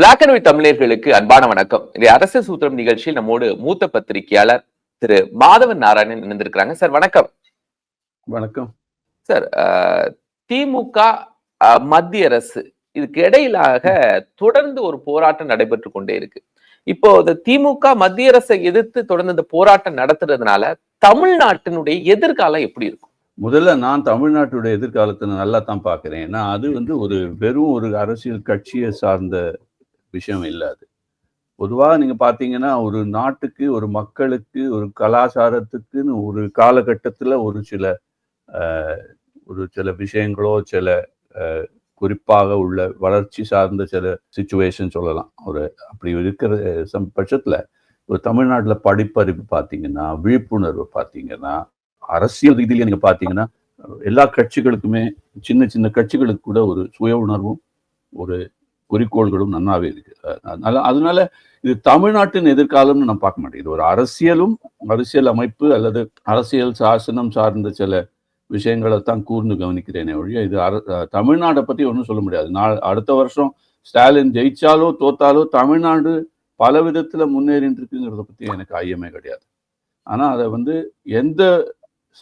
Black and white தமிழர்களுக்கு அன்பான வணக்கம். இந்த அரசு சூத்திரம் நிகழ்ச்சியில் நம்மோடு மூத்த பத்திரிகையாளர் திரு மாதவன் நாராயணன் இணைந்திருக்கிறாங்க. சார் வணக்கம். வணக்கம். சார் திமுக மத்திய அரசு இதுக்கு இடையிலாக தொடர்ந்து ஒரு போராட்டம் நடைபெற்று கொண்டே இருக்கு. இப்போ திமுக மத்திய அரசை எதிர்த்து தொடர்ந்து இந்த போராட்டம் நடத்துறதுனால தமிழ்நாட்டினுடைய எதிர்காலம் எப்படி இருக்கும்? முதல்ல நான் தமிழ்நாட்டுடைய எதிர்காலத்தை நல்லா தான் பார்க்கிறேன். ஏன்னா அது வந்து ஒரு வெறும் ஒரு அரசியல் கட்சியை சார்ந்த விஷயம் இல்லை அது. பொதுவாக நீங்கள் பார்த்தீங்கன்னா ஒரு நாட்டுக்கு ஒரு மக்களுக்கு ஒரு கலாச்சாரத்துக்குன்னு ஒரு காலகட்டத்தில் ஒரு சில ஒரு சில விஷயங்களோ சில குறிப்பாக உள்ள வளர்ச்சி சார்ந்த சில சுச்சுவேஷன் சொல்லலாம். ஒரு அப்படி இருக்கிற சம் பட்சத்தில் ஒரு தமிழ்நாட்டில் படிப்பறிவு பார்த்தீங்கன்னா விழிப்புணர்வு பார்த்தீங்கன்னா அரசியல் ரீதியில் நீங்கள் பார்த்தீங்கன்னா எல்லா கட்சிகளுக்குமே சின்ன சின்ன கட்சிகளுக்கு கூட ஒரு சுய உணர்வும் ஒரு குறிக்கோள்களும் நன்னாவே இருக்கு. அதனால அதனால இது தமிழ்நாட்டின் எதிர்காலம்னு நான் பார்க்க மாட்டேன். இது ஒரு அரசியலும் அரசியல் அமைப்பு அல்லது அரசியல் சாசனம் சார்ந்த சில விஷயங்களை தான் கூர்ந்து கவனிக்கிறேனே ஒழிய இது அர- தமிழ்நாட்டை பற்றி ஒன்றும் சொல்ல முடியாது. நான் அடுத்த வருஷம் ஸ்டாலின் ஜெயிச்சாலோ தோத்தாலோ தமிழ்நாடு பல விதத்தில் முன்னேறிட்டு இருக்குங்கிறத பற்றி எனக்கு ஐயமே கிடையாது. ஆனால் அதை வந்து எந்த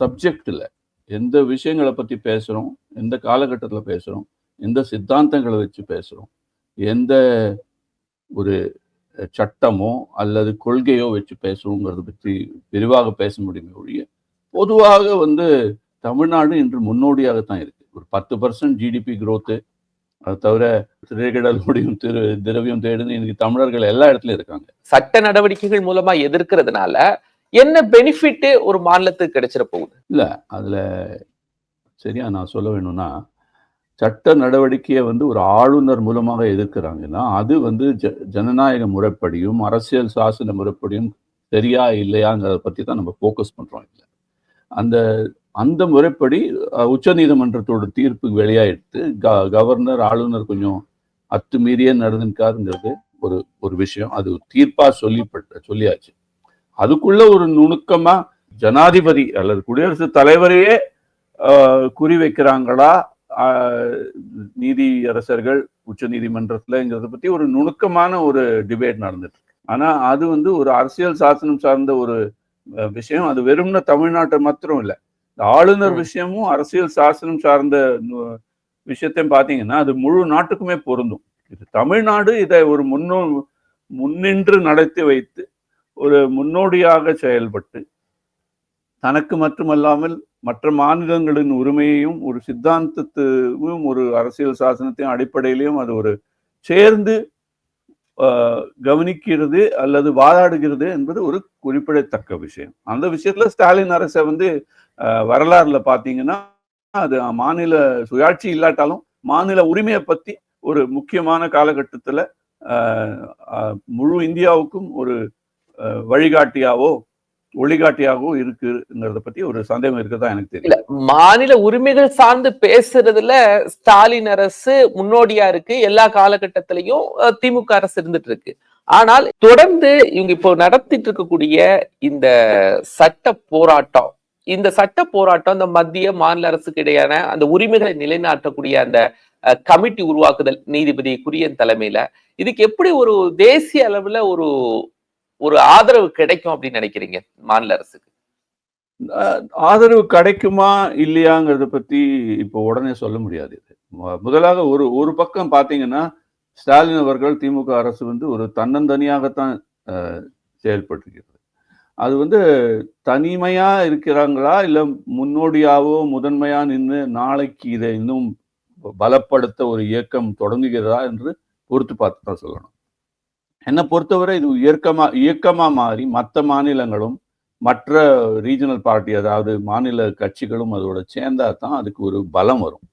சப்ஜெக்டில் எந்த விஷயங்களை பற்றி பேசுகிறோம் எந்த காலகட்டத்தில் பேசுகிறோம் எந்த சித்தாந்தங்களை வச்சு பேசுகிறோம் எந்த ஒரு சட்டமோ அல்லது கொள்கையோ வச்சு பேசுகிறோங்கிறத பற்றி விரிவாக பேச முடியுமே ஒழிய பொதுவாக வந்து தமிழ்நாடு இன்று முன்னோடியாகத்தான் இருக்கு. ஒரு பத்து பர்சன்ட் ஜிடிபி growth அது தவிர திரைக்கடல் முடியும் திரு திரவியம் தேடுன்னு இன்னைக்கு தமிழர்கள் எல்லா இடத்துலயும் இருக்காங்க. சட்ட நடவடிக்கைகள் மூலமா எதிர்க்கிறதுனால என்ன பெனிஃபிட் ஒரு மாநிலத்துக்கு கிடைச்சிட போகுது? அதுல சரியா நான் சொல்ல வேணும்னா சட்ட நடவடிக்கையை வந்து ஒரு ஆளுநர் மூலமாக எதிர்க்கிறாங்கன்னா அது வந்து ஜ ஜனநாயக முறைப்படியும் அரசியல் சாசன முறைப்படியும் சரியா இல்லையாங்கிறத பற்றி தான் நம்ம ஃபோக்கஸ் பண்ணுறோம் இல்லை அந்த அந்த முறைப்படி உச்சநீதிமன்றத்தோட தீர்ப்பு வெளியாயிடுத்து க கவர்னர் ஆளுநர் கொஞ்சம் அத்துமீறியே நடந்துக்காருங்கிறது ஒரு ஒரு விஷயம். அது தீர்ப்பாக சொல்லிப்பட்ட சொல்லியாச்சு. அதுக்குள்ள ஒரு நுணுக்கமாக ஜனாதிபதி அல்லது குடியரசுத் தலைவரையே குறி வைக்கிறாங்களா நீதி அரசர்கள் உச்ச நீதிமன்றத்துலங்கிறத பத்தி ஒரு நுணுக்கமான ஒரு டிபேட் நடந்துட்டு இருக்கு ஆனா அது வந்து ஒரு அரசியல் சாசனம் சார்ந்த ஒரு விஷயம். அது வெறும்ன தமிழ்நாட்டை மாத்திரம் இல்லை. இந்த ஆளுநர். விஷயமும் அரசியல் சாசனம் சார்ந்த விஷயத்தையும் பார்த்தீங்கன்னா அது முழு நாட்டுக்குமே பொருந்தும். இது தமிழ்நாடு இதை ஒரு முன்னோ முன்னின்று நடத்தி வைத்து ஒரு முன்னோடியாக செயல்பட்டு தனக்கு மட்டுமல்லாமல் மற்ற மாநிலங்களின் உரிமையையும் ஒரு சித்தாந்தத்தையும் ஒரு அரசியல் சாசனத்தையும் அடிப்படையிலையும் அது ஒரு சேர்ந்து ஆஹ், கவனிக்கிறது அல்லது வாதாடுகிறது என்பது ஒரு குறிப்பிடத்தக்க விஷயம். அந்த விஷயத்துல ஸ்டாலின் அரசை வந்து வரலாறுல பாத்தீங்கன்னா அது மாநில சுயாட்சி இல்லாட்டாலும் மாநில உரிமையை பத்தி ஒரு முக்கியமான காலகட்டத்துல ஆஹ், முழு இந்தியாவுக்கும் ஒரு வழிகாட்டியாவோ ஒளிகாட்டியாகவும் இருக்குங்கிறத பத்தி ஒரு சந்தேகம் இருக்கதான் எனக்கு தெரியல. மாநில உரிமைகள் சார்ந்து பேசுறதுல ஸ்டாலின் அரசு முன்னோடியா இருக்கு. எல்லா காலகட்டத்திலையும் திமுக அரசு இருந்துட்டு இருக்கு. ஆனால் தொடர்ந்து இவங்க இப்போ நடத்திட்டு இருக்கக்கூடிய இந்த சட்ட போராட்டம் இந்த சட்ட போராட்டம் இந்த மத்திய மாநில அரசுக்கு இடையான அந்த உரிமைகளை நிலைநாட்டக்கூடிய அந்த கமிட்டி உருவாக்குதல் நீதிபதி குரியன் தலைமையில இதுக்கு எப்படி ஒரு தேசிய அளவுல ஒரு ஒரு ஆதரவு கிடைக்கும் அப்படின்னு நினைக்கிறீங்க மாநில அரசுக்கு? ஆதரவு கிடைக்குமா இல்லையாங்கிறத பத்தி இப்போ உடனே சொல்ல முடியாது இது. முதலாக ஒரு ஒரு பக்கம் பார்த்தீங்கன்னா ஸ்டாலின் அவர்கள் திமுக அரசு வந்து ஒரு தன்னந்தனியாகத்தான் ஆஹ், செயல்பட்டிருக்கிறது. அது வந்து தனிமையா இருக்கிறாங்களா இல்லை முன்னோடியாவோ முதன்மையா நின்று நாளைக்கு இதை இன்னும் பலப்படுத்த ஒரு இயக்கம் தொடங்குகிறதா என்று பொறுத்து பார்த்து தான் சொல்லணும். என்னை பொறுத்தவரை இது இயக்கமா இயக்கமா மாறி மற்ற மாநிலங்களும் மற்ற ரீஜனல் பார்ட்டி அதாவது மாநில கட்சிகளும் அதோட சேர்ந்தா தான் அதுக்கு ஒரு பலம் வரும்.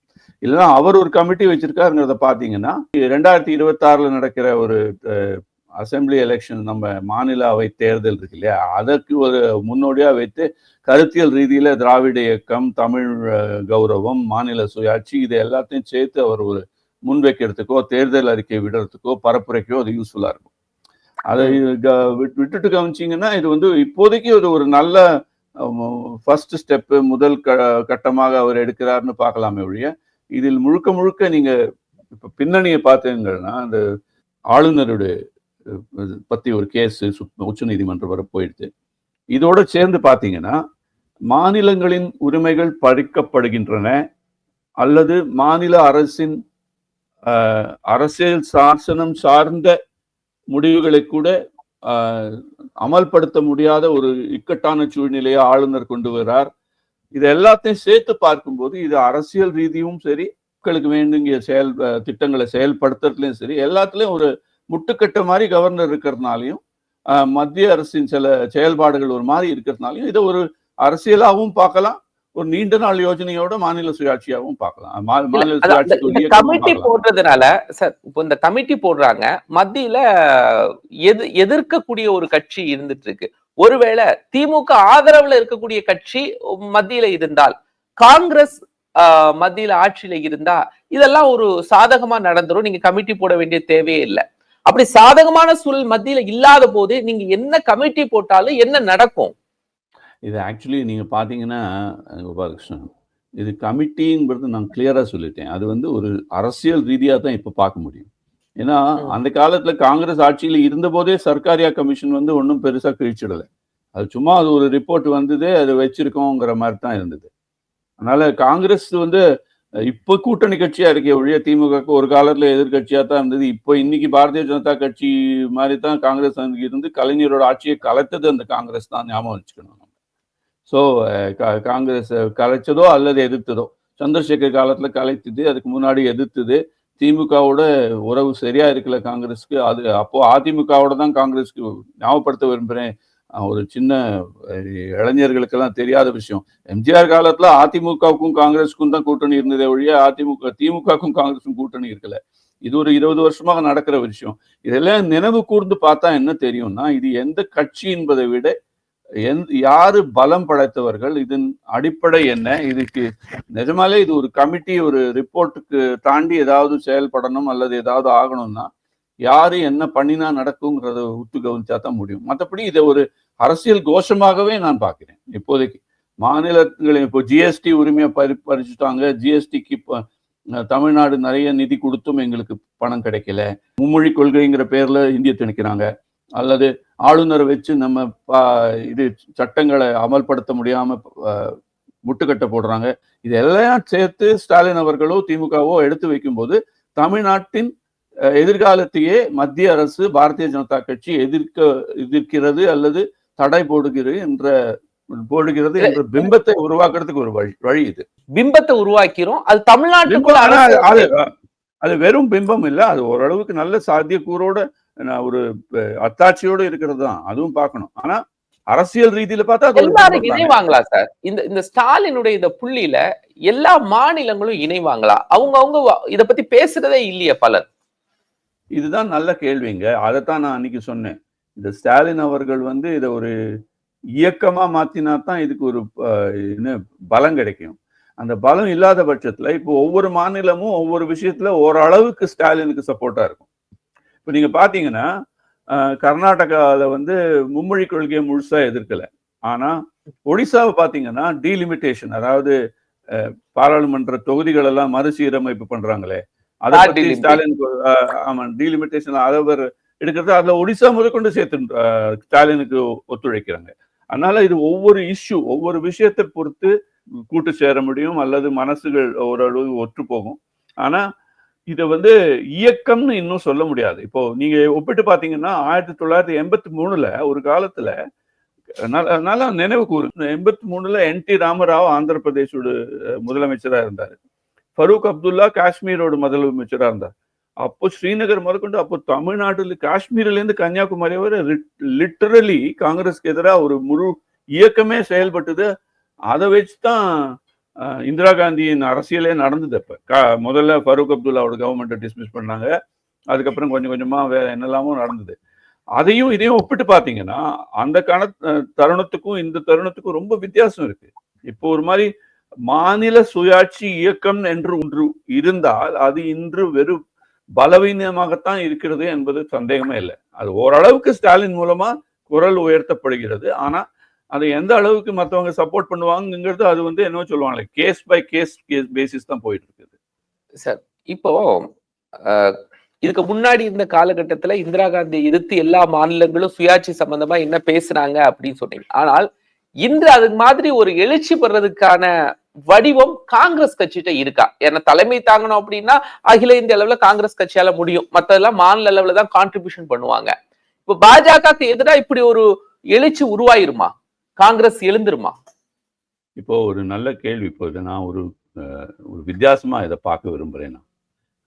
இல்லைன்னா அவர் ஒரு கமிட்டி வச்சிருக்காருங்கிறத பார்த்தீங்கன்னா ரெண்டாயிரத்தி இருபத்தாறுல நடக்கிற ஒரு அசெம்பிளி எலெக்ஷன் நம்ம மாநில அவை தேர்தல் இருக்கு இல்லையா? அதற்கு ஒரு முன்னோடியாக வைத்து கருத்தியல் ரீதியில் திராவிட இயக்கம் தமிழ் கௌரவம் மாநில சுயாட்சி இது எல்லாத்தையும் சேர்த்து அவர் ஒரு முன்வைக்கிறதுக்கோ தேர்தல் அறிக்கை விடுறதுக்கோ பரப்புரைக்கோ அது யூஸ்ஃபுல்லாக இருக்கும். அதை விட்டுட்டு கவனிச்சிங்கன்னா இது வந்து இப்போதைக்கு இது ஒரு நல்ல ஃபர்ஸ்ட் ஸ்டெப்பு முதல் க கட்டமாக அவர் எடுக்கிறாருன்னு பார்க்கலாமே ஒழிய இதில் முழுக்க முழுக்க நீங்க இப்ப பின்னணியை பார்த்தீங்கன்னா அந்த ஆளுநருடைய பத்தி ஒரு கேஸ் உச்ச நீதிமன்றம் வரை போயிடுச்சு. இதோட சேர்ந்து பார்த்தீங்கன்னா மாநிலங்களின் உரிமைகள் பறிக்கப்படுகின்றன அல்லது மாநில அரசின் அரசியல் சாசனம் சார்ந்த முடிவுகளை கூட அமல்படுத்த முடியாத ஒரு இக்கட்டான சூழ்நிலையை ஆளுநர் கொண்டு வர்றார். இது எல்லாத்தையும் சேர்த்து பார்க்கும்போது இது அரசியல் ரீதியும் சரி மக்களுக்கு வேண்டுங்கிய செயல் திட்டங்களை செயல்படுத்துறதுலையும் சரி எல்லாத்துலேயும் ஒரு முட்டுக்கட்ட மாதிரி கவர்னர் இருக்கிறதுனாலையும் மத்திய அரசின் சில செயல்பாடுகள் ஒரு மாதிரி இருக்கிறதுனாலையும் இதை ஒரு அரசியலாகவும் பார்க்கலாம் ஒரு நீண்ட நாள் யோஜனையோட மாநில சுயாட்சியாகவும் பார்க்கலாம். கமிட்டி. போடுறதுனால சார் இப்போ இந்த கமிட்டி போடுறாங்க. மத்தியில எது எதிர்க்கக்கூடிய ஒரு கட்சி இருந்துட்டு இருக்கு ஒருவேளை திமுக ஆதரவுல இருக்கக்கூடிய கட்சி மத்தியில இருந்தால் காங்கிரஸ் மத்தியில ஆட்சியில இருந்தா இதெல்லாம் ஒரு சாதகமா நடந்துரும். நீங்க கமிட்டி போட வேண்டிய தேவையே இல்லை. அப்படி சாதகமான சூழல் மத்தியில இல்லாத போது நீங்க என்ன கமிட்டி போட்டாலும் என்ன நடக்கும்? இது ஆக்சுவலி நீங்க பாத்தீங்கன்னா அஹ், கோபாலகிருஷ்ணன் இது கமிட்டிங்கிறது நான் கிளியரா சொல்லிட்டேன். அது வந்து ஒரு அரசியல் ரீதியா தான் இப்ப பார்க்க முடியும். ஏன்னா. அந்த காலத்துல காங்கிரஸ் ஆட்சியில இருந்த போதே சர்க்காரியா கமிஷன் வந்து ஒன்றும் பெருசா கிழிச்சிடல. அது சும்மா அது ஒரு ரிப்போர்ட் வந்தது அது வச்சிருக்கோங்கிற மாதிரி தான் இருந்தது. அதனால காங்கிரஸ் வந்து இப்போ கூட்டணி கட்சியா இருக்கே ஒழிய திமுக ஒரு காலத்துல எதிர்க்கட்சியா தான் இருந்தது. இப்போ இன்னைக்கு பாரதிய ஜனதா கட்சி மாதிரி தான் காங்கிரஸ் இருந்து கலைஞரோட ஆட்சியை கலைத்தது அந்த காங்கிரஸ் தான் ஞாபகம் வச்சுக்கணும். ஸோ uh, காங்கிரஸ் uh, கலைச்சதோ அல்லது எதிர்த்ததோ? சந்திரசேகர் காலத்தில் கலைத்தது அதுக்கு முன்னாடி எதிர்த்தது. திமுகவோட உறவு சரியா இருக்கல காங்கிரஸ்க்கு. அது அப்போ அதிமுகவோட தான் காங்கிரஸ்க்கு ஞாபகப்படுத்த விரும்புகிறேன் ஒரு சின்ன இளைஞர்களுக்கெல்லாம் தெரியாத விஷயம். எம்ஜிஆர் காலத்துல அதிமுகவுக்கும் காங்கிரஸுக்கும் தான் கூட்டணி இருந்ததே ஒழிய அதிமுக திமுகவுக்கும் காங்கிரஸுக்கும் கூட்டணி இருக்கல. இது ஒரு இருபது வருஷமாக நடக்கிற விஷயம். இதெல்லாம் நினைவு கூர்ந்து பார்த்தா என்ன தெரியும்னா இது எந்த கட்சி என்பதை விட எந் யாரு பலம் படைத்தவர்கள்? இதன் அடிப்படை என்ன? இதுக்கு நிஜமாலே இது ஒரு கமிட்டி ஒரு ரிப்போர்ட்டுக்கு தாண்டி ஏதாவது செயல்படணும் அல்லது ஏதாவது ஆகணும்னா யாரு என்ன பண்ணினா நடக்குங்கிறத உத்து கவனிச்சா தான் முடியும். மற்றபடி இதை ஒரு அரசியல் கோஷமாகவே நான் பார்க்கிறேன். இப்போதைக்கு மாநிலங்களின் இப்போ ஜிஎஸ்டி உரிமையை பறி பறிச்சுட்டாங்க. ஜிஎஸ்டிக்கு இப்போ தமிழ்நாடு நிறைய நிதி கொடுத்தும் எங்களுக்கு பணம் கிடைக்கல. மும்மொழி கொள்கைங்கிற பேர்ல இந்திய திணிக்கிறாங்க. அல்லது ஆளுநரை வச்சு நம்ம இது சட்டங்களை அமல்படுத்த முடியாம முட்டுக்கட்டை போடுறாங்க. இதெல்லாம் சேர்த்து ஸ்டாலின் அவர்களோ திமுகவோ எடுத்து வைக்கும்போது தமிழ்நாட்டின் எதிர்காலத்தையே மத்திய அரசு பாரதிய ஜனதா கட்சி எதிர்க்க எதிர்க்கிறது அல்லது தடை போடுகிறது என்ற போடுகிறது என்ற பிம்பத்தை உருவாக்குறதுக்கு ஒரு வழி வழி இது. பிம்பத்தை உருவாக்கிறோம். அது தமிழ்நாட்டுக்குள்ள அது- வெறும் பிம்பம் இல்ல. அது ஓரளவுக்கு நல்ல சாத்தியக்கூறோட நான் ஒரு அத்தாட்சியோட இருக்கிறது தான். அதுவும் பார்க்கணும். ஆனா அரசியல் ரீதியில பார்த்தா எல்லாரும். இணைவாங்களா சார்? இந்த இந்த ஸ்டாலினுடைய இந்த புள்ளியில எல்லா மாநிலங்களும் இணைவாங்களா? அவங்க அவங்க இத பத்தி பேசுறதே இல்லையே பலர். இதுதான் நல்ல கேள்விங்க. அதைத்தான் நான் அன்னைக்கு சொன்னேன். இந்த ஸ்டாலின் அவர்கள் வந்து இதை ஒரு இயக்கமா மாத்தினா தான் இதுக்கு ஒரு பலம் கிடைக்கும். அந்த பலம் இல்லாத பட்சத்துல இப்போ ஒவ்வொரு மாநிலமும் ஒவ்வொரு விஷயத்துல ஓரளவுக்கு ஸ்டாலினுக்கு சப்போர்ட்டா இருக்கும். இப்போ நீங்க பாத்தீங்கன்னா அஹ், கர்நாடகால வந்து மும்மொழி கொள்கையை முழுசா எதிர்க்கல. ஆனா ஒடிசாவை பாத்தீங்கன்னா டீலிமிட்டேஷன் அதாவது பாராளுமன்ற தொகுதிகள் எல்லாம் மறுசீரமைப்பு பண்றாங்களே. அதை பத்தி. ஸ்டாலின் ஆமா டீலிமிட்டேஷன் அவர் எடுக்கிறது அதுல ஒடிசா முதற்கொண்டு சேர்த்து ஸ்டாலினுக்கு ஒத்துழைக்கிறாங்க. அதனால இது ஒவ்வொரு இஷ்யூ ஒவ்வொரு விஷயத்தை பொறுத்து கூட்டு சேர முடியும் அல்லது மனசுகள் ஓரளவு ஒற்று போகும் ஆனா இதை வந்து இயக்கம்னு இன்னும் சொல்ல முடியாது. இப்போ நீங்க ஒப்பிட்டு பாத்தீங்கன்னா ஆயிரத்தி தொள்ளாயிரத்தி எண்பத்தி மூணுல ஒரு காலத்துல நல்லா நினைவு கூறு. எண்பத்தி மூணுல என் டி ராமராவ் ஆந்திர பிரதேசோட முதலமைச்சரா இருந்தார். ஃபரூக் அப்துல்லா காஷ்மீரோட முதலமைச்சரா இருந்தார். அப்போ ஸ்ரீநகர் முதற்கொண்டு அப்போ தமிழ்நாட்டுல காஷ்மீர்ல இருந்து கன்னியாகுமரி வரை லிட்டரலி காங்கிரஸ்க்கு எதிராக ஒரு முழு இயக்கமே செயல்பட்டது. அதை வச்சு தான் இந்திரா காந்தியின் அரசியலே நடந்தது அப்போ. கா- முதல்ல ஃபரூக் அப்துல்லாவோட கவர்மெண்ட்டை டிஸ்மிஸ் பண்ணாங்க. அதுக்கப்புறம் கொஞ்சம் கொஞ்சமாக வேற என்னெல்லாமோ நடந்தது. அதையும் இதையும் ஒப்பிட்டு பார்த்தீங்கன்னா அந்த கண தருணத்துக்கும் இந்த தருணத்துக்கும் ரொம்ப வித்தியாசம் இருக்கு. இப்போ ஒரு மாதிரி மாநில சுயாட்சி இயக்கம் என்று ஒன்று இருந்தால் அது இன்று வெறும் பலவீனமாகத்தான் இருக்கிறது என்பது சந்தேகமே இல்லை. அது ஓரளவுக்கு ஸ்டாலின் மூலமா குரல் உயர்த்தப்படுகிறது. ஆனா அதை எந்த அளவுக்கு மற்றவங்க சப்போர்ட் பண்ணுவாங்கங்கிறது அது வந்து என்ன சொல்லுவாங்களே case by case case basis தான் போயிட்டு இருக்குது சார் இப்போ இதுக்கு முன்னாடி இருந்த காலகட்டத்துல இந்திரா காந்தி எதிர்த்து எல்லா மாநிலங்களும் சுயாட்சி சம்பந்தமா என்ன பேசுறாங்க அப்படின்னு சொன்னீங்க. ஆனால் இன்று அது மாதிரி ஒரு எழுச்சி பெறதுக்கான வடிவம் காங்கிரஸ் கட்சிகிட்ட இருக்கா? ஏன்னா தலைமை தாங்கணும் அப்படின்னா அகில இந்திய அளவுல காங்கிரஸ் கட்சியால முடியும். மற்றதெல்லாம் மாநில அளவுல தான் கான்ட்ரிபியூஷன் பண்ணுவாங்க. இப்ப பாஜகவுக்கு எதிராக இப்படி ஒரு எழுச்சி உருவாயிருமா? காங்கிரஸ் எழுந்துருமா? இப்போ ஒரு நல்ல கேள்வி. இப்போ இதை நான் ஒரு ஒரு வித்தியாசமா இதை பார்க்க விரும்புறேன் நான்.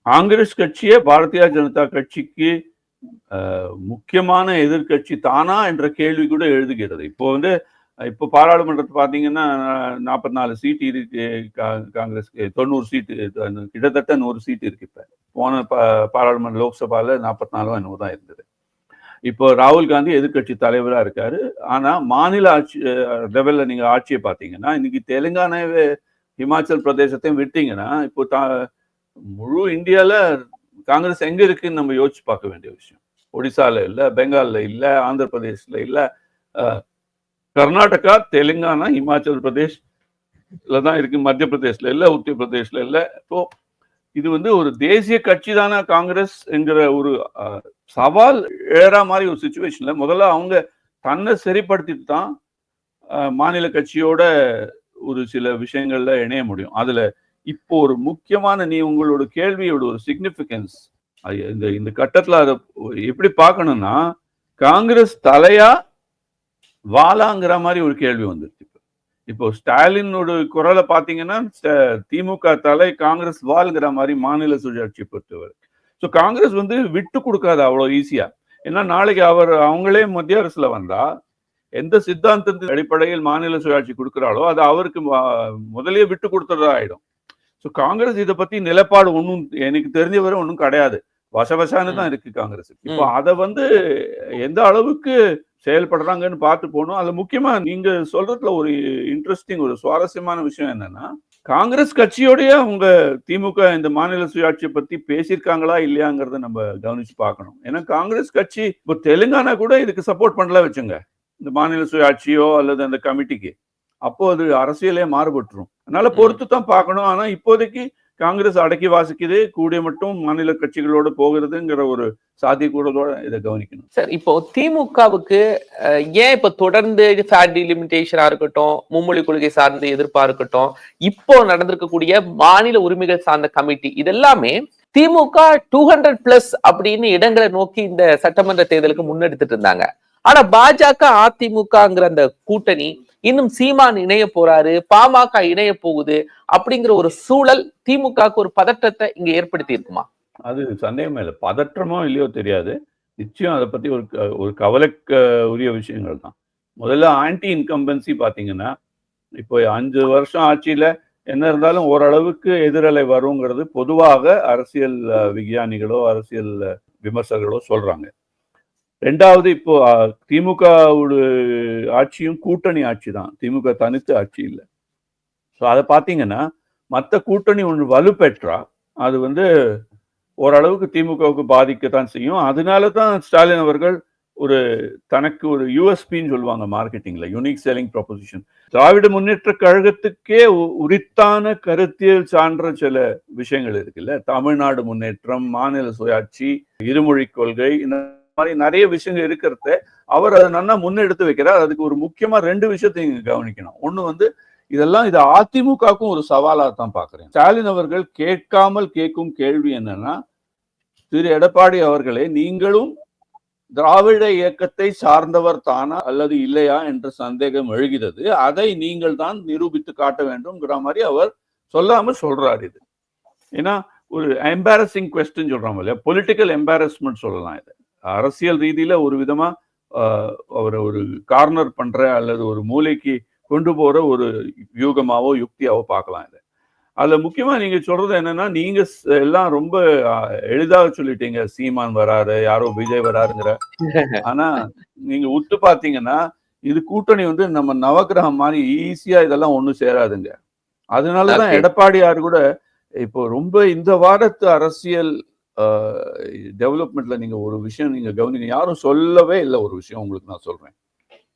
காங்கிரஸ் கட்சியே பாரதிய ஜனதா கட்சிக்கு முக்கியமான எதிர்க்கட்சி தானா என்ற கேள்வி கூட எழுதுகிறது. இப்போ வந்து இப்போ பாராளுமன்றத்தை பார்த்தீங்கன்னா நாற்பத்தி நாலு சீட் இருக்கு. கா- காங்கிரஸ்க்கு தொண்ணூறு சீட்டு கிட்டத்தட்ட நூறு சீட் இருக்கு இப்போ. போன பா பாராளுமன்ற லோக்சபால நாற்பத்தி நாலும் என்னவோ தான் இருந்தது. இப்போ ராகுல் காந்தி எதிர்க்கட்சி தலைவராக இருக்காரு. ஆனா மாநில ஆட்சி லெவல்ல நீங்க ஆட்சியை பார்த்தீங்கன்னா இன்னைக்கு தெலுங்கானாவே ஹிமாச்சல் பிரதேசத்தையும் விட்டீங்கன்னா இப்போ தா முழு இந்தியால காங்கிரஸ் எங்க இருக்குன்னு நம்ம யோசிச்சு பார்க்க வேண்டிய விஷயம். ஒடிசால இல்ல பெங்காலில் இல்ல ஆந்திர பிரதேஷ்ல இல்ல கர்நாடகா தெலுங்கானா ஹிமாச்சல் பிரதேஷ் தான் இருக்கு மத்திய பிரதேஷ்ல இல்ல உத்தரப்பிரதேஷ்ல இல்ல. இப்போ இது வந்து ஒரு தேசிய கட்சி தானா காங்கிரஸ் என்கிற ஒரு சவால் ஏற மாதிரி ஒரு சுச்சுவேஷன்ல முதல்ல அவங்க தன்னை சரிப்படுத்திட்டு தான் மாநில கட்சியோட ஒரு சில விஷயங்கள்ல இணைய முடியும். அதுல இப்போ ஒரு முக்கியமான நீ உங்களோட கேள்வியோட ஒரு சிக்னிஃபிகன்ஸ் இந்த இந்த கட்டத்துல அதை எப்படி பார்க்கணும்னா காங்கிரஸ் தலையா வாலாங்கிற மாதிரி ஒரு கேள்வி வந்துருச்சு. இப்போ ஸ்டாலினோட குரலை பார்த்தீங்கன்னா திமுக தலை காங்கிரஸ் வால்ங்கிற மாதிரி மாநில சுழற்சி பொறுத்தவரை. ஸோ காங்கிரஸ் வந்து விட்டு கொடுக்காது அவ்வளோ ஈஸியா ஏன்னா நாளைக்கு அவர் அவங்களே மத்திய அரசுல வந்தா எந்த சித்தாந்தத்தின் அடிப்படையில் மாநில சுயாட்சி கொடுக்குறாளோ அது அவருக்கு ம- முதல்லயே விட்டு கொடுத்துறதா ஆயிடும். ஸோ காங்கிரஸ் இதை பத்தி நிலைப்பாடு ஒன்றும் எனக்கு தெரிஞ்ச வரை ஒன்றும் கிடையாது. வசவசான்னு தான் இருக்கு காங்கிரஸ் இப்போ அதை வந்து எந்த அளவுக்கு செயல்படுறாங்கன்னு பார்த்து போகணும். அதுல முக்கியமா நீங்க சொல்றதுல ஒரு இன்ட்ரெஸ்டிங் ஒரு சுவாரஸ்யமான விஷயம் என்னன்னா காங்கிரஸ் கட்சியோடய அவங்க திமுக இந்த மாநில சுயாட்சியை பத்தி பேசியிருக்காங்களா இல்லையாங்கிறத நம்ம கவனிச்சு பார்க்கணும். ஏன்னா காங்கிரஸ் கட்சி இப்போ தெலுங்கானா கூட இதுக்கு சப்போர்ட் பண்ணல வச்சுங்க. இந்த மாநில சுயாட்சியோ அல்லது அந்த கமிட்டிக்கு. அப்போ அது அரசியலே மாறுபட்டுரும். அதனால பொறுத்து தான் பார்க்கணும். ஆனா இப்போதைக்கு காங்கிரஸ் அடக்கி வாசிக்குது கூடிய மட்டும் மாநில கட்சிகளோட போகிறதுங்கிற ஒரு சாத்தியக்கூடதோட இதை கவனிக்கணும். சார் இப்போ திமுகவுக்கு ஏன் இப்போ தொடர்ந்து ஃபேட் டிலிமிட்டேஷனா இருக்கட்டும் மும்மொழி கொள்கை சார்ந்த எதிர்ப்பா இருக்கட்டும் இப்போ நடந்திருக்கக்கூடிய மாநில உரிமைகள் சார்ந்த கமிட்டி இதெல்லாமே திமுக டூ ஹண்ட்ரட் பிளஸ் அப்படின்னு இடங்களை நோக்கி இந்த சட்டமன்ற தேர்தலுக்கு முன்னெடுத்துட்டு இருந்தாங்க. ஆனா பாஜக அதிமுகங்கிற அந்த கூட்டணி இன்னும் சீமான் இணைய போறாரு பாமக இணைய போகுது அப்படிங்கிற ஒரு சூழல் திமுகவுக்கு ஒரு பதற்றத்தை இங்க ஏற்படுத்தி இருக்குமா? அது சந்தேகமே இல்லை. பதற்றமோ இல்லையோ தெரியாது. நிச்சயம் அதை பத்தி ஒரு ஒரு கவலைக்க உரிய விஷயங்கள் தான். முதல்ல ஆன்டி இன்கம்பன்சி பாத்தீங்கன்னா இப்போ அஞ்சு வருஷம் ஆட்சியில என்ன இருந்தாலும் ஓரளவுக்கு எதிரலை வருங்கிறது பொதுவாக அரசியல் விஞ்ஞானிகளோ அரசியல் விமர்சகர்களோ சொல்றாங்க. ரெண்டாவது இப்போ திமுக ஆட்சியும் கூட்டணி ஆட்சி தான். திமுக தனித்து ஆட்சி இல்லை. ஸோ அதை பார்த்தீங்கன்னா மற்ற கூட்டணி ஒன்று வலுப்பெற்றா அது வந்து ஓரளவுக்கு திமுகவுக்கு பாதிக்கத்தான் செய்யும். அதனால தான் ஸ்டாலின் அவர்கள் ஒரு தனக்கு ஒரு யூஎஸ்பின்னு சொல்லுவாங்க மார்க்கெட்டிங்ல unique selling proposition. Dravida Munnetra கழகத்துக்கே உரித்தான கருத்தியல் சான்ற சில விஷயங்கள் இருக்குல்ல. தமிழ்நாடு முன்னேற்றம் மாநில சுயாட்சி இருமொழி கொள்கை இந்த மாதிரி நிறைய விஷயங்கள் இருக்கிறத. அவர் அதை நல்லா முன்னெடுத்து வைக்கிறார். அதுக்கு ஒரு முக்கியமா ரெண்டு விஷயத்தை கவனிக்கணும். ஒண்ணு வந்து இதெல்லாம் இது அதிமுகவுக்கும் ஒரு சவாலா தான் பாக்குறேன். ஸ்டாலின் அவர்கள் கேட்காமல் கேட்கும் கேள்வி என்னன்னா திரு எடப்பாடி அவர்களே நீங்களும் திராவிட இயக்கத்தை சார்ந்தவர் தானா அல்லது இல்லையா என்ற சந்தேகம் எழுகிறது. அதை நீங்கள் தான் நிரூபித்து காட்ட வேண்டும்ங்கிற மாதிரி அவர் சொல்லாம சொல்றாரு இது. ஏன்னா ஒரு எம்பாரசிங் கொஸ்டின் சொல்றாங்க இல்லையா? பொலிட்டிக்கல் எம்பாரஸ்மெண்ட் சொல்லலாம் இது. அரசியல் ரீதியில ஒரு விதமா அவரை ஒரு கார்னர் பண்ற அல்லது ஒரு மூலைக்கு கொண்டு போற ஒரு வியூகமாவோ யுக்தியாவோ பார்க்கலாம் இதை. அதுல முக்கியமா நீங்க சொல்றது என்னன்னா நீங்க எல்லாம் ரொம்ப எளிதாக சொல்லிட்டீங்க. சீமான் வராரு யாரோ விஜய் வராருங்கிற. ஆனா நீங்க உத்து பாத்தீங்கன்னா இது கூட்டணி வந்து நம்ம நவக்கிரகம் மாதிரி ஈஸியா இதெல்லாம் ஒண்ணும் சேராதுங்க. அதனாலதான். எடப்பாடியார் கூட இப்போ ரொம்ப இந்த வாரத்து அரசியல் டெவலப்மெண்ட்ல நீங்க ஒரு விஷயம் நீங்க கவனிங்க. யாரும் சொல்லவே இல்லை ஒரு விஷயம் உங்களுக்கு நான் சொல்றேன்.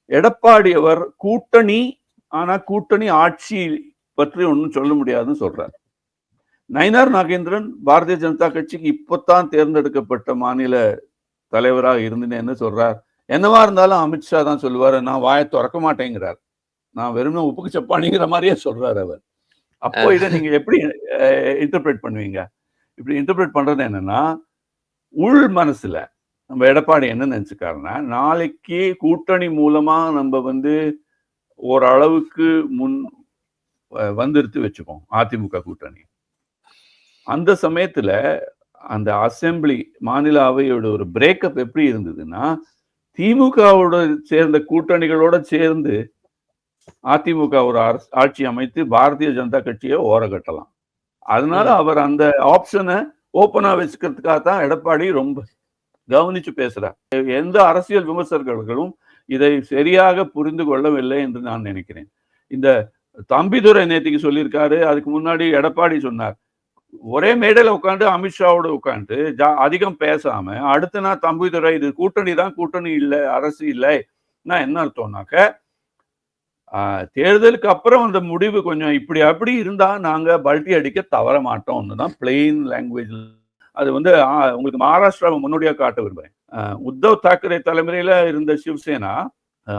எடப்பாடி அவர் கூட்டணி ஆனா கூட்டணி ஆட்சி பற்றி ஒன்றும் சொல்ல முடியாதுன்னு சொல்றாரு. நயினார் நாகேந்திரன் பாரதிய ஜனதா கட்சிக்கு இப்போத்தான் தேர்ந்தெடுக்கப்பட்ட மாநில தலைவராக இருந்தேன்னு சொல்றார். என்னவா இருந்தாலும் அமித்ஷா தான் சொல்லுவாரு நான் வாயை திறக்க மாட்டேங்கிறார். நான் வெறும் உப்புக்கு சப்பானிங்கிற மாதிரியே சொல்றாரு அவர். அப்போ இதை நீங்க எப்படி இன்டர்பிரேட் பண்ணுவீங்க? இப்படி இன்டர்பிரேட் பண்றது என்னன்னா உள் மனசுல நம்ம எடப்பாடி என்ன நினச்சிக்காருன்னா நாளைக்கு கூட்டணி மூலமா நம்ம வந்து ஓரளவுக்கு முன் அஹ், வந்துருத்து வச்சுப்போம் அதிமுக கூட்டணி. அந்த சமயத்துல அந்த அசெம்பிளி மாநில அவையோட ஒரு பிரேக்கப் எப்படி இருந்ததுன்னா திமுகவோட சேர்ந்த கூட்டணிகளோட சேர்ந்து அதிமுக ஒரு அரசு ஆட்சி அமைத்து பாரதிய ஜனதா கட்சியை ஓரகட்டலாம். அதனால அவர் அந்த ஆப்ஷனை ஓப்பனா வச்சுக்கிறதுக்காக தான் எடப்பாடி ரொம்ப கவனிச்சு பேசுறார். எந்த அரசியல் விமர்சகர்களும் இதை சரியாக புரிந்து கொள்ளவில்லை என்று நான் நினைக்கிறேன். இந்த தம்பிதுரை நேத்திக்கு சொல்லியிருக்காரு அதுக்கு முன்னாடி எடப்பாடி சொன்னார். ஒரே மேடையில உட்காந்து அமித்ஷாவோட உட்காந்து அதிகம் பேசாம அடுத்த நாள் தம்பிதுரை இது கூட்டணி தான் கூட்டணி இல்லை அரசு இல்லை நான் என்ன அர்த்தம்னாக்க தேர்தலுக்கு அப்புறம் அந்த முடிவு கொஞ்சம் இப்படி அப்படி இருந்தால் நாங்கள் பல்டி அடிக்க தவற மாட்டோம்னு தான் பிளெயின் லாங்குவேஜ் அது வந்து உங்களுக்கு மகாராஷ்டிராவை முன்னோடியாக காட்ட விரும்புகிறேன் உத்தவ் தாக்கரே தலைமுறையில் இருந்த சிவசேனா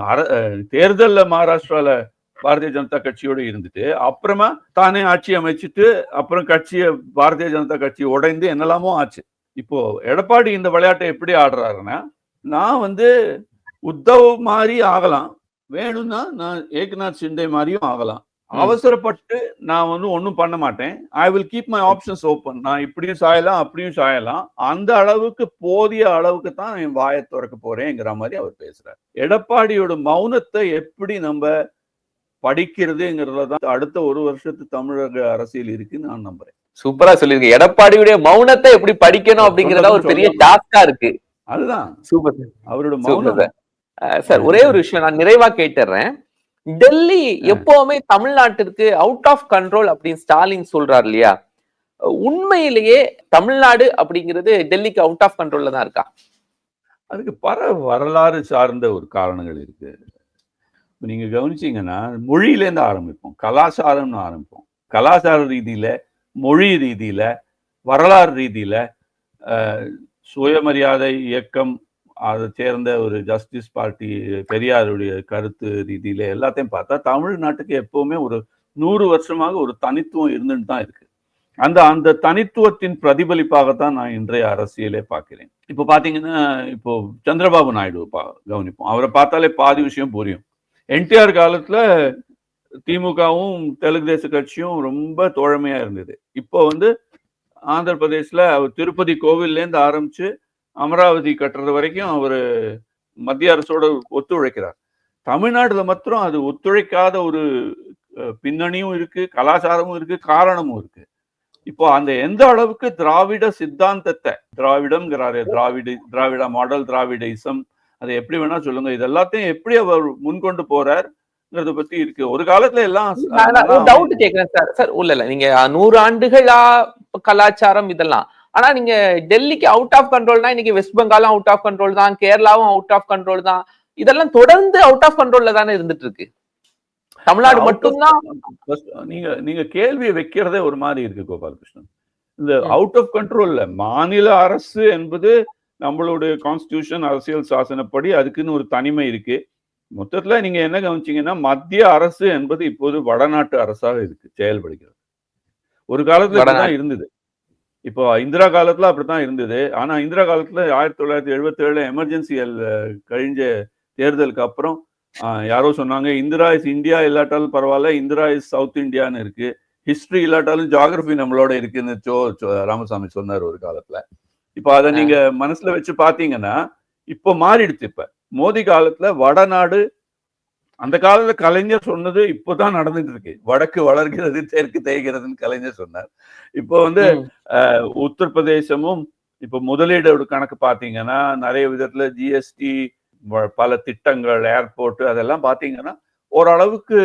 அர- தேர்தலில் மகாராஷ்டிராவில் பாரதிய ஜனதா கட்சியோடு இருந்துட்டு அப்புறமா தானே ஆட்சி அமைச்சிட்டு அப்புறம் கட்சியை பாரதிய ஜனதா கட்சி உடைந்து என்னெல்லாமோ ஆச்சு. இப்போ எடப்பாடி இந்த விளையாட்டை எப்படி ஆடுறாருன்னா நான் வந்து உத்தவ் மாதிரி ஆகலாம். வேணும்னா நான் ஏக்நாத் சிண்டே மாதிரியும் ஆகலாம். அவசரப்பட்டு நான் வந்து ஒன்றும் பண்ண மாட்டேன். I will keep my options open நான் இப்படியும் சாயலாம் அப்படியும் சாயலாம். அந்த அளவுக்கு போதிய அளவுக்கு தான் என் வாயை திறக்க போறேங்கிற மாதிரி அவர் பேசுறார். எடப்பாடியோட மௌனத்தை எப்படி நம்ம படிக்கிறதுங்கிறதுல தான் அடுத்த ஒரு வருஷத்து தமிழக அரசியல் இருக்குன்னு நான் நம்புறேன். சூப்பரா சொல்லிருக்கீங்க எடப்பாடியுடைய மௌனத்தை எப்படி படிக்கணும் அப்படிங்கறத ஒரு பெரிய டாஸ்கா இருக்கு. அதுதான். சூப்பர் அவரோட மௌனம் சார் ஒரே ஒரு விஷயம் நான் நிறைவா கேட்டுறேன் டெல்லி எப்பவுமே தமிழ்நாட்டிற்கு அவுட் ஆஃப் கண்ட்ரோல் அப்படின்னு ஸ்டாலின் சொல்றாரு இல்லையா? உண்மையிலேயே தமிழ்நாடு அப்படிங்கிறது டெல்லிக்கு அவுட் ஆஃப் கண்ட்ரோல்ல தான் இருக்கா? அதுக்கு பல வரலாறு சார்ந்த ஒரு காரணங்கள் இருக்கு. நீங்க கவனிச்சீங்கன்னா மொழியிலேருந்து ஆரம்பிப்போம். கலாச்சாரம்னு ஆரம்பிப்போம். கலாச்சார ரீதியில மொழி ரீதியில வரலாறு ரீதியில சுயமரியாதை இயக்கம் அதை சேர்ந்த ஒரு ஜஸ்டிஸ் பார்ட்டி பெரியாருடைய கருத்து ரீதியில எல்லாத்தையும் பார்த்தா தமிழ்நாட்டுக்கு எப்பவுமே ஒரு நூறு வருஷமாக ஒரு தனித்துவம் இருந்துட்டு தான் இருக்கு. அந்த அந்த தனித்துவத்தின் பிரதிபலிப்பாகத்தான் நான் இன்றைய அரசியலே பார்க்கிறேன். இப்போ பார்த்தீங்கன்னா இப்போ சந்திரபாபு நாயுடு பா கவனிப்போம். அவரை பார்த்தாலே பாதி விஷயம் புரியும். என்டிஆர் காலத்துல திமுகவும் தெலுங்கு தேச கட்சியும் ரொம்ப தோழமையா இருந்தது. இப்போ வந்து ஆந்திர பிரதேஷ்ல அவர் திருப்பதி கோவில்லேருந்து ஆரம்பிச்சு அமராவதி கட்டுறது வரைக்கும் அவர் மத்திய அரசோட ஒத்துழைக்கிறார். தமிழ்நாடுல மாத்திரம் அது ஒத்துழைக்காத ஒரு பின்னணியும் இருக்கு கலாச்சாரமும் இருக்கு காரணமும் இருக்கு. இப்போ அந்த எந்த அளவுக்கு திராவிட சித்தாந்தத்தை திராவிடம்ங்கிறாரு திராவிட திராவிட மாடல் திராவிடயிசம் அதை எப்படி வேணா சொல்லுங்க. இது எல்லாத்தையும் எப்படி அவர் முன்கொண்டு போறார்ங்கிறத பத்தி இருக்கு. ஒரு காலத்துல எல்லாம் டவுட் கேக்குறேன் சார் சார் இல்ல இல்ல. நீங்க நூறு ஆண்டுகளா கலாச்சாரம் இதெல்லாம் ஆனா நீங்க டெல்லிக்கு அவுட் ஆஃப் கண்ட்ரோல்னா இன்னைக்கு வெஸ்ட் பெங்காலும் அவுட் ஆஃப் கண்ட்ரோல் தான் கேரளாவும் அவுட் ஆஃப் கண்ட்ரோல் தான். இதெல்லாம் தொடர்ந்து அவுட் ஆஃப் கண்ட்ரோல்ல தானே இருந்துட்டு இருக்கு. தமிழ்நாடு மட்டும்தான் நீங்க நீங்க கேள்வியை வைக்கிறதே ஒரு மாதிரி இருக்கு கோபாலகிருஷ்ணன். இந்த அவுட் ஆஃப் கண்ட்ரோல்ல மாநில அரசு என்பது நம்மளுடைய கான்ஸ்டியூஷன் அரசியல் சாசனப்படி அதுக்குன்னு ஒரு தனிமை இருக்கு. மொத்தத்துல நீங்க என்ன கவனிச்சீங்கன்னா மத்திய அரசு என்பது இப்போது வடநாட்டு அரசாக இருக்கு செயல்படுகிறது. ஒரு காலத்துல. இருந்தது. இப்போ இந்திரா காலத்துல அப்படித்தான் இருந்தது. ஆனா இந்திரா காலத்துல ஆயிரத்தி தொள்ளாயிரத்தி எழுபத்தி ஏழுல எமர்ஜென்சி கழிஞ்ச தேர்தலுக்கு அப்புறம் யாரோ சொன்னாங்க இந்திரா இஸ் இந்தியா இல்லாட்டாலும் பரவாயில்ல இந்திரா இஸ் சவுத் இந்தியான்னு இருக்கு. ஹிஸ்டரி இல்லாட்டாலும் ஜியாகிரபி நம்மளோட இருக்குன்னு சோ ராமசாமி சொன்னார் ஒரு காலத்துல. இப்போ அதை ஆ. நீங்க மனசுல வச்சு பாத்தீங்கன்னா இப்போ மாறிடுச்சு இப்ப. மோடி காலத்துல வடநாடு அந்த காலத்துல கலைஞர் சொன்னது இப்போதான் நடந்துட்டு இருக்கு வடக்கு வளர்கிறது தெற்கு தேய்கிறதுன்னு கலைஞர் சொன்னார். இப்போ வந்து உத்தரப்பிரதேசமும் இப்போ முதலீடோட கணக்கு பாத்தீங்கன்னா நிறைய விதத்துல ஜிஎஸ்டி பல திட்டங்கள் ஏர்போர்ட் அதெல்லாம் பாத்தீங்கன்னா ஓரளவுக்கு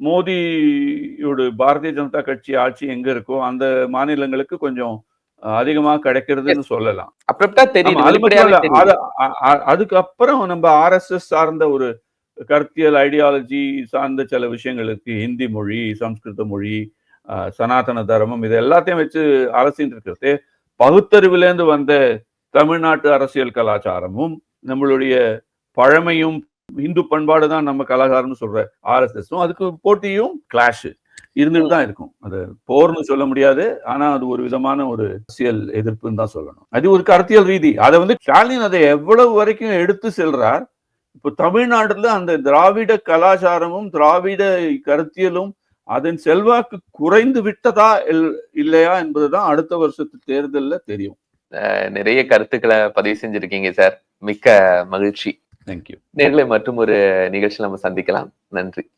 மோடியோட பாரதிய ஜனதா கட்சி ஆட்சி எங்க இருக்கோ அந்த மாநிலங்களுக்கு கொஞ்சம் அதிகமா கிடைக்கிறதுன்னு சொல்லலாம். அதுக்கப்புறம் நம்ம ஆர்எஸ்எஸ் சார்ந்த ஒரு கருத்தியல் ஐடியாலஜி சார்ந்த சில விஷயங்கள் இருக்கு ஹிந்தி மொழி சம்ஸ்கிருத மொழி ஆஹ், சனாதன தர்மம் இது எல்லாத்தையும் வச்சு அரசின் இருக்கிறது. பகுத்தறிவிலேருந்து வந்த தமிழ்நாட்டு அரசியல் கலாச்சாரமும் நம்மளுடைய பழமையும் இந்து பண்பாடு தான் நம்ம கலாச்சாரம்னு சொல்ற ஆர்எஸ்எஸும் அதுக்கு போட்டியும் கிளாஷு இருந்துட்டு தான் இருக்கும். அது போர்னு சொல்ல முடியாது ஆனா அது ஒரு விதமான ஒரு அரசியல் எதிர்ப்புன்னு தான் சொல்லணும். அது ஒரு கருத்தியல் ரீதி. அதை வந்து ஸ்டாலின் அதை எவ்வளவு வரைக்கும் எடுத்து செல்றார் இப்போ தமிழ்நாட்டுல அந்த திராவிட கலாச்சாரமும் திராவிட கருத்தியலும் அதன் செல்வாக்கு குறைந்து விட்டதா இல்- இல்லையா என்பதுதான் அடுத்த வருஷத்து தேர்தல்ல தெரியும். நிறைய கருத்துக்களை பதிவு செஞ்சிருக்கீங்க சார். மிக்க மகிழ்ச்சி. தேங்க்யூ நேர்களை மற்றும் ஒரு நிகழ்ச்சியில் நம்ம சந்திக்கலாம். நன்றி.